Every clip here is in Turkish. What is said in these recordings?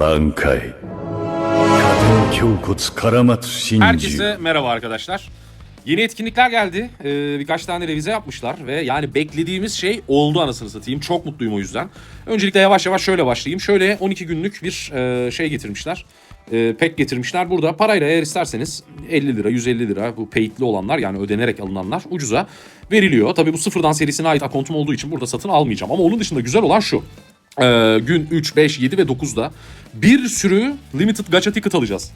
挽回家天胸骨から松真珠 Herkese merhaba arkadaşlar. Yeni etkinlikler geldi. Ee, birkaç tane revize yapmışlar ve yani beklediğimiz şey oldu anasını satayım. Çok mutluyum o yüzden. Öncelikle yavaş yavaş şöyle başlayayım. Şöyle 12 günlük bir e, şey getirmişler. E, pack getirmişler. Burada parayla eğer isterseniz 50 lira, 150 lira bu paid'li olanlar yani ödenerek alınanlar ucuza veriliyor. Tabii bu sıfırdan serisine ait akontum olduğu için burada satın almayacağım. Ama onun dışında güzel olan şu. Ee, gün 3, 5, 7 ve 9'da bir sürü limited gacha ticket alacağız.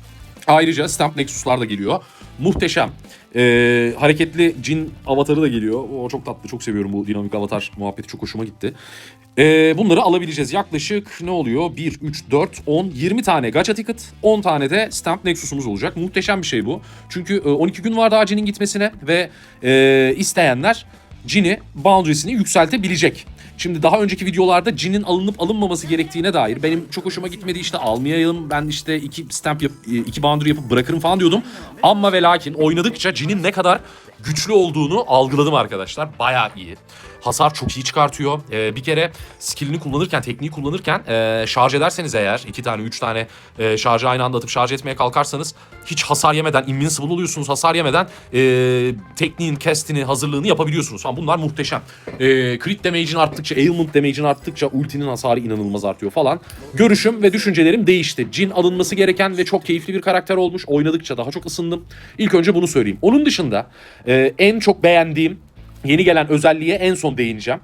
Ayrıca Stamp Nexus'lar da geliyor. Muhteşem. Ee, hareketli cin avatarı da geliyor. O çok tatlı. Çok seviyorum bu dinamik avatar muhabbeti. Çok hoşuma gitti. Ee, bunları alabileceğiz. Yaklaşık ne oluyor? 1, 3, 4, 10, 20 tane gacha ticket. 10 tane de Stamp Nexus'umuz olacak. Muhteşem bir şey bu. Çünkü e, 12 gün var daha cinin gitmesine ve e, isteyenler Cin'i boundaries'ini yükseltebilecek. Şimdi daha önceki videolarda cinin alınıp alınmaması gerektiğine dair benim çok hoşuma gitmedi işte almayalım ben işte iki stamp yap, iki boundary yapıp bırakırım falan diyordum. Ama ve lakin oynadıkça cinin ne kadar güçlü olduğunu algıladım arkadaşlar. Bayağı iyi. Hasar çok iyi çıkartıyor. Ee, bir kere skillini kullanırken, tekniği kullanırken e, şarj ederseniz eğer iki tane, üç tane e, şarjı aynı anda atıp şarj etmeye kalkarsanız hiç hasar yemeden, invincible oluyorsunuz hasar yemeden e, tekniğin, castini, hazırlığını yapabiliyorsunuz falan. Bunlar muhteşem. E, crit damage'in arttıkça, ailment damage'in arttıkça ultinin hasarı inanılmaz artıyor falan. Görüşüm ve düşüncelerim değişti. Jin alınması gereken ve çok keyifli bir karakter olmuş. Oynadıkça daha çok ısındım. İlk önce bunu söyleyeyim. Onun dışında e, en çok beğendiğim yeni gelen özelliğe en son değineceğim.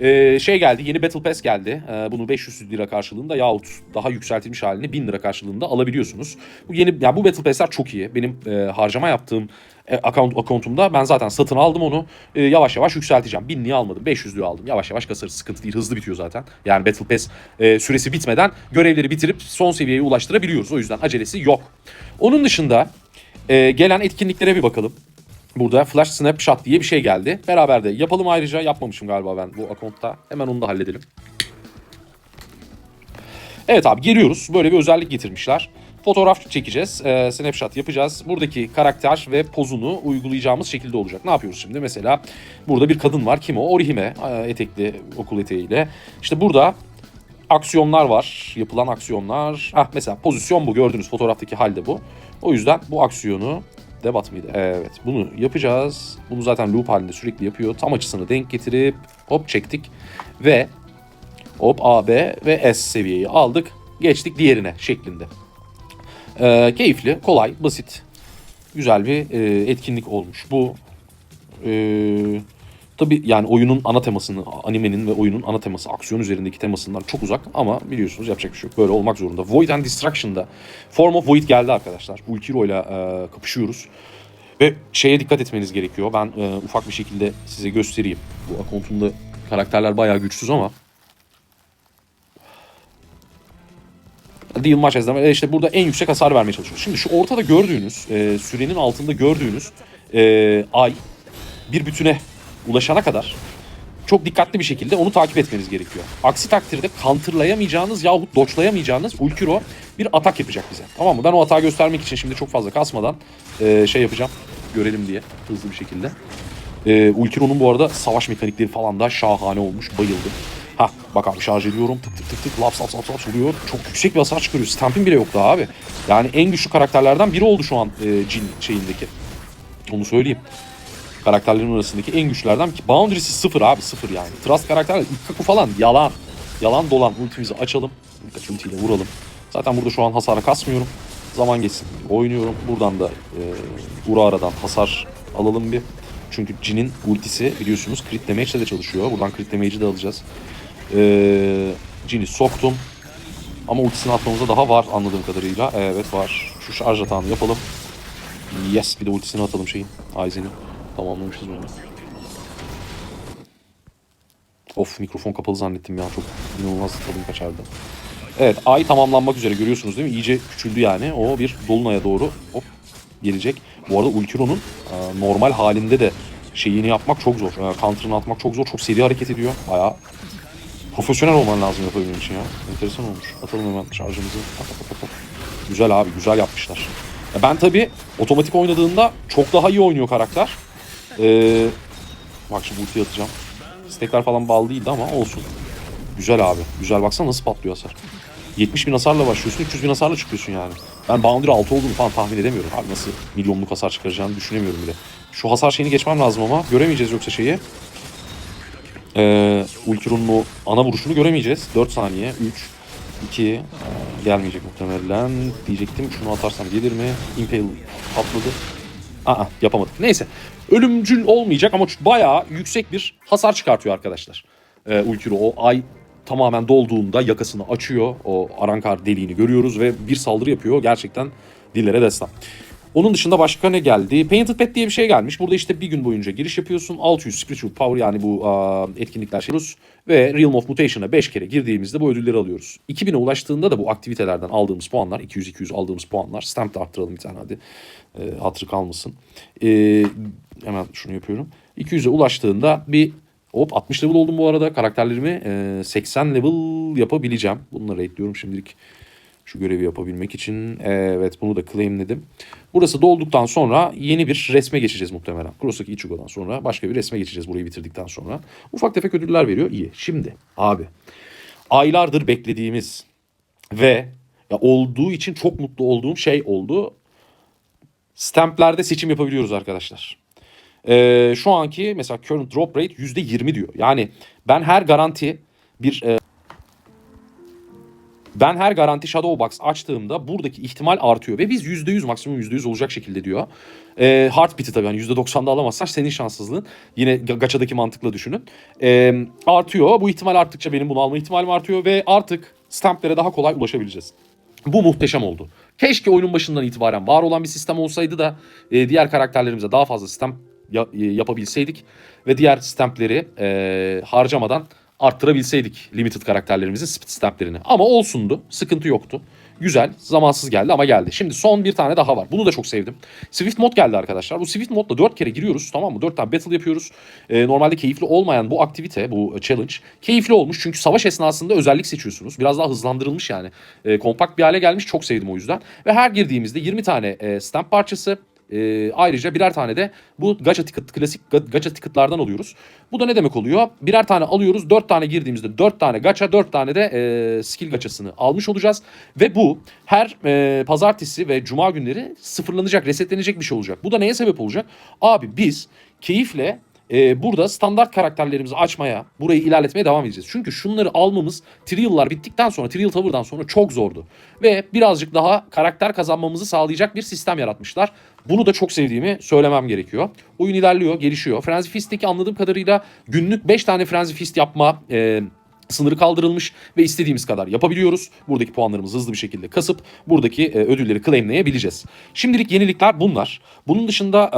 Ee, şey geldi yeni Battle Pass geldi. Ee, bunu 500 lira karşılığında yahut daha yükseltilmiş halini 1000 lira karşılığında alabiliyorsunuz. Bu yeni ya bu Battle Pass'ler çok iyi. Benim e, harcama yaptığım e, account akontumda ben zaten satın aldım onu. E, yavaş yavaş yükselteceğim. 1000'liği almadım. 500'lüğü aldım. Yavaş yavaş kasarız. Sıkıntı değil. Hızlı bitiyor zaten. Yani Battle Pass e, süresi bitmeden görevleri bitirip son seviyeye ulaştırabiliyoruz. O yüzden acelesi yok. Onun dışında e, gelen etkinliklere bir bakalım. Burada Flash Snapshot diye bir şey geldi. Beraber de yapalım ayrıca. Yapmamışım galiba ben bu akontta. Hemen onu da halledelim. Evet abi geliyoruz. Böyle bir özellik getirmişler. Fotoğraf çekeceğiz. E, snapshot yapacağız. Buradaki karakter ve pozunu uygulayacağımız şekilde olacak. Ne yapıyoruz şimdi? Mesela burada bir kadın var. Kim o? Orihime. e, etekli okul eteğiyle. İşte burada aksiyonlar var. Yapılan aksiyonlar. Ah mesela pozisyon bu. Gördüğünüz fotoğraftaki halde bu. O yüzden bu aksiyonu Debat mıydı? Evet. Bunu yapacağız. Bunu zaten loop halinde sürekli yapıyor. Tam açısını denk getirip hop çektik. Ve hop A, B ve S seviyeyi aldık. Geçtik diğerine şeklinde. Ee, keyifli, kolay, basit. Güzel bir e, etkinlik olmuş. Bu e, tabi yani oyunun ana temasını, animenin ve oyunun ana teması, aksiyon üzerindeki temasından çok uzak ama biliyorsunuz yapacak bir şey yok. Böyle olmak zorunda. Void and Destruction'da Form of Void geldi arkadaşlar. Ulkiro ile e, kapışıyoruz. Ve şeye dikkat etmeniz gerekiyor. Ben e, ufak bir şekilde size göstereyim. Bu akontumda karakterler bayağı güçsüz ama Deal maç ezleme. İşte burada en yüksek hasar vermeye çalışıyoruz. Şimdi şu ortada gördüğünüz, e, sürenin altında gördüğünüz e, ay bir bütüne ulaşana kadar çok dikkatli bir şekilde onu takip etmeniz gerekiyor. Aksi takdirde counterlayamayacağınız yahut doçlayamayacağınız Ulkiro bir atak yapacak bize. Tamam mı? Ben o atağı göstermek için şimdi çok fazla kasmadan e, şey yapacağım. Görelim diye hızlı bir şekilde. E, Ulkiro'nun bu arada savaş mekanikleri falan da şahane olmuş. Bayıldım. Ha bak abi şarj ediyorum. Tık tık tık tık laps laps laps laps oluyor. Çok yüksek bir hasar çıkarıyor. Stamp'in bile yoktu abi. Yani en güçlü karakterlerden biri oldu şu an e, Jin şeyindeki. Onu söyleyeyim. Karakterlerin arasındaki en güçlerden ki boundary'si sıfır abi sıfır yani. Trust karakterler Ikkaku falan yalan. Yalan dolan ultimizi açalım. Birkaç ultiyle vuralım. Zaten burada şu an hasara kasmıyorum. Zaman geçsin. Oynuyorum. Buradan da e, Ura aradan hasar alalım bir. Çünkü Jin'in ultisi biliyorsunuz crit damage ile de çalışıyor. Buradan crit damage'i de alacağız. Ee, Jin'i soktum. Ama ultisini atmamıza daha var anladığım kadarıyla. Evet var. Şu şarj atağını yapalım. Yes bir de ultisini atalım şeyin. Aizen'in. Tamamlamışız bunu. Of mikrofon kapalı zannettim ya. Çok inanılmaz tadım kaçardı. Evet ay tamamlanmak üzere görüyorsunuz değil mi? İyice küçüldü yani. O bir dolunaya doğru hop gelecek. Bu arada Ulkiro'nun e, normal halinde de şeyini yapmak çok zor. E, counter'ını atmak çok zor. Çok seri hareket ediyor. Bayağı profesyonel olman lazım yapabilmen için ya. Enteresan olmuş. Atalım hemen şarjımızı. Güzel abi güzel yapmışlar. Ya ben tabii otomatik oynadığında çok daha iyi oynuyor karakter. Ee, bak şimdi ulti atacağım. Stekler falan bağlı değildi ama olsun. Güzel abi. Güzel baksana nasıl patlıyor hasar. 70 bin hasarla başlıyorsun 300 bin hasarla çıkıyorsun yani. Ben Boundary 6 olduğunu falan tahmin edemiyorum. Abi nasıl milyonluk hasar çıkaracağını düşünemiyorum bile. Şu hasar şeyini geçmem lazım ama göremeyeceğiz yoksa şeyi. Ee, Ultron'un o ana vuruşunu göremeyeceğiz. 4 saniye. 3, 2, ee, gelmeyecek muhtemelen. Diyecektim şunu atarsam gelir mi? Impale patladı. Aa yapamadık. Neyse. Ölümcül olmayacak ama bayağı yüksek bir hasar çıkartıyor arkadaşlar. Ee, Ultron o ay tamamen dolduğunda yakasını açıyor. O Arankar deliğini görüyoruz ve bir saldırı yapıyor. Gerçekten dillere destan. Onun dışında başka ne geldi? Painted Pet diye bir şey gelmiş. Burada işte bir gün boyunca giriş yapıyorsun. 600 Spiritual Power yani bu aa, etkinlikler şey ve Realm of Mutation'a 5 kere girdiğimizde bu ödülleri alıyoruz. 2000'e ulaştığında da bu aktivitelerden aldığımız puanlar, 200-200 aldığımız puanlar, stamp da arttıralım bir tane hadi. E, hatırı kalmasın. E, hemen şunu yapıyorum. 200'e ulaştığında bir hop 60 level oldum bu arada. Karakterlerimi e, 80 level yapabileceğim. Bunları ekliyorum şimdilik. Şu görevi yapabilmek için. Evet bunu da claimledim. Burası dolduktan sonra yeni bir resme geçeceğiz muhtemelen. Kurosaki Ichigo'dan sonra başka bir resme geçeceğiz burayı bitirdikten sonra. Ufak tefek ödüller veriyor. iyi. Şimdi abi aylardır beklediğimiz ve ya olduğu için çok mutlu olduğum şey oldu. Stamplerde seçim yapabiliyoruz arkadaşlar. Ee, şu anki mesela current drop rate %20 diyor. Yani ben her garanti bir e, ben her garanti Shadow Box açtığımda buradaki ihtimal artıyor ve biz %100 maksimum %100 olacak şekilde diyor. Ee, Heartbeat'i tabii yani %90'da alamazsan senin şanssızlığın. Yine ga- gaçadaki mantıkla düşünün. Ee, artıyor. Bu ihtimal arttıkça benim bunu alma ihtimalim artıyor ve artık stamplere daha kolay ulaşabileceğiz. Bu muhteşem oldu. Keşke oyunun başından itibaren var olan bir sistem olsaydı da e, diğer karakterlerimize daha fazla e, yapabilseydik ve diğer stampleri e, harcamadan arttırabilseydik limited karakterlerimizin stamplerini. Ama olsundu. Sıkıntı yoktu. Güzel. Zamansız geldi ama geldi. Şimdi son bir tane daha var. Bunu da çok sevdim. Swift mod geldi arkadaşlar. Bu Swift modla 4 kere giriyoruz. Tamam mı? 4 tane battle yapıyoruz. Ee, normalde keyifli olmayan bu aktivite, bu challenge keyifli olmuş. Çünkü savaş esnasında özellik seçiyorsunuz. Biraz daha hızlandırılmış yani. Ee, kompakt bir hale gelmiş. Çok sevdim o yüzden. Ve her girdiğimizde 20 tane e, stamp parçası, ee, ayrıca birer tane de bu gacha ticket, klasik ga- gacha ticketlardan alıyoruz. Bu da ne demek oluyor? Birer tane alıyoruz. Dört tane girdiğimizde dört tane gacha, dört tane de e, skill gachasını almış olacağız. Ve bu her e, pazartesi ve cuma günleri sıfırlanacak, resetlenecek bir şey olacak. Bu da neye sebep olacak? Abi biz keyifle e, burada standart karakterlerimizi açmaya, burayı ilerletmeye devam edeceğiz. Çünkü şunları almamız Trial'lar bittikten sonra, Trial Tower'dan sonra çok zordu. Ve birazcık daha karakter kazanmamızı sağlayacak bir sistem yaratmışlar. Bunu da çok sevdiğimi söylemem gerekiyor. Oyun ilerliyor, gelişiyor. Frenzy Fist'teki anladığım kadarıyla günlük 5 tane Frenzy Fist yapma e, sınırı kaldırılmış ve istediğimiz kadar yapabiliyoruz. Buradaki puanlarımızı hızlı bir şekilde kasıp buradaki e, ödülleri claimleyebileceğiz. Şimdilik yenilikler bunlar. Bunun dışında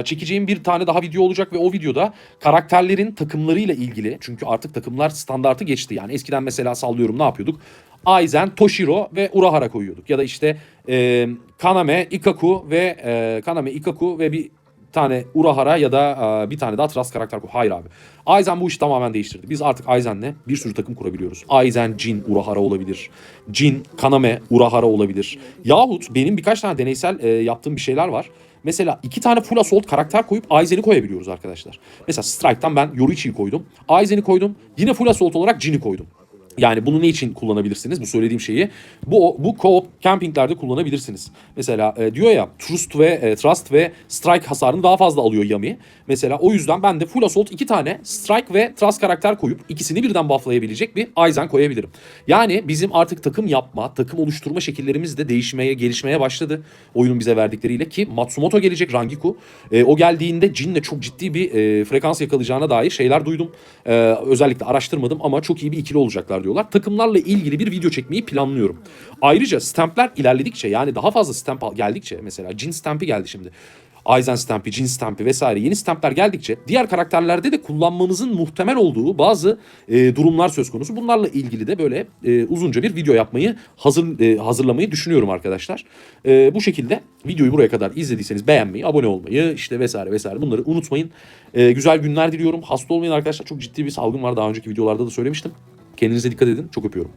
e, çekeceğim bir tane daha video olacak ve o videoda karakterlerin takımlarıyla ilgili çünkü artık takımlar standartı geçti. Yani eskiden mesela sallıyorum ne yapıyorduk? Aizen, Toshiro ve Urahara koyuyorduk. Ya da işte e, Kaname, Ikaku ve e, Kaname, Ikaku ve bir tane Urahara ya da e, bir tane daha Trust karakter koy. Hayır abi. Aizen bu işi tamamen değiştirdi. Biz artık Aizen'le bir sürü takım kurabiliyoruz. Aizen, Jin, Urahara olabilir. Jin, Kaname, Urahara olabilir. Yahut benim birkaç tane deneysel e, yaptığım bir şeyler var. Mesela iki tane full assault karakter koyup Aizen'i koyabiliyoruz arkadaşlar. Mesela Strike'tan ben Yorichi'yi koydum. Aizen'i koydum. Yine full assault olarak Jin'i koydum. Yani bunu ne için kullanabilirsiniz? Bu söylediğim şeyi bu bu co-op campinglerde kullanabilirsiniz. Mesela e, diyor ya Trust ve e, Trust ve Strike hasarını daha fazla alıyor Yami. Mesela o yüzden ben de Full Assault iki tane Strike ve Trust karakter koyup ikisini birden bufflayabilecek bir Aizen koyabilirim. Yani bizim artık takım yapma, takım oluşturma şekillerimiz de değişmeye, gelişmeye başladı. Oyunun bize verdikleriyle ki Matsumoto gelecek Rangiku. E, o geldiğinde Jin'le çok ciddi bir e, frekans yakalayacağına dair şeyler duydum. E, özellikle araştırmadım ama çok iyi bir ikili olacaklar diyorlar. Takımlarla ilgili bir video çekmeyi planlıyorum. Ayrıca stampler ilerledikçe yani daha fazla stamp geldikçe mesela Jin stamp'i geldi şimdi. Aizen Stamp'i, Jin Stamp'i vesaire yeni stampler geldikçe diğer karakterlerde de kullanmamızın muhtemel olduğu bazı e, durumlar söz konusu. Bunlarla ilgili de böyle e, uzunca bir video yapmayı hazır e, hazırlamayı düşünüyorum arkadaşlar. E, bu şekilde videoyu buraya kadar izlediyseniz beğenmeyi, abone olmayı işte vesaire vesaire bunları unutmayın. E, güzel günler diliyorum. Hasta olmayın arkadaşlar. Çok ciddi bir salgın var. Daha önceki videolarda da söylemiştim. Kendinize dikkat edin. Çok öpüyorum.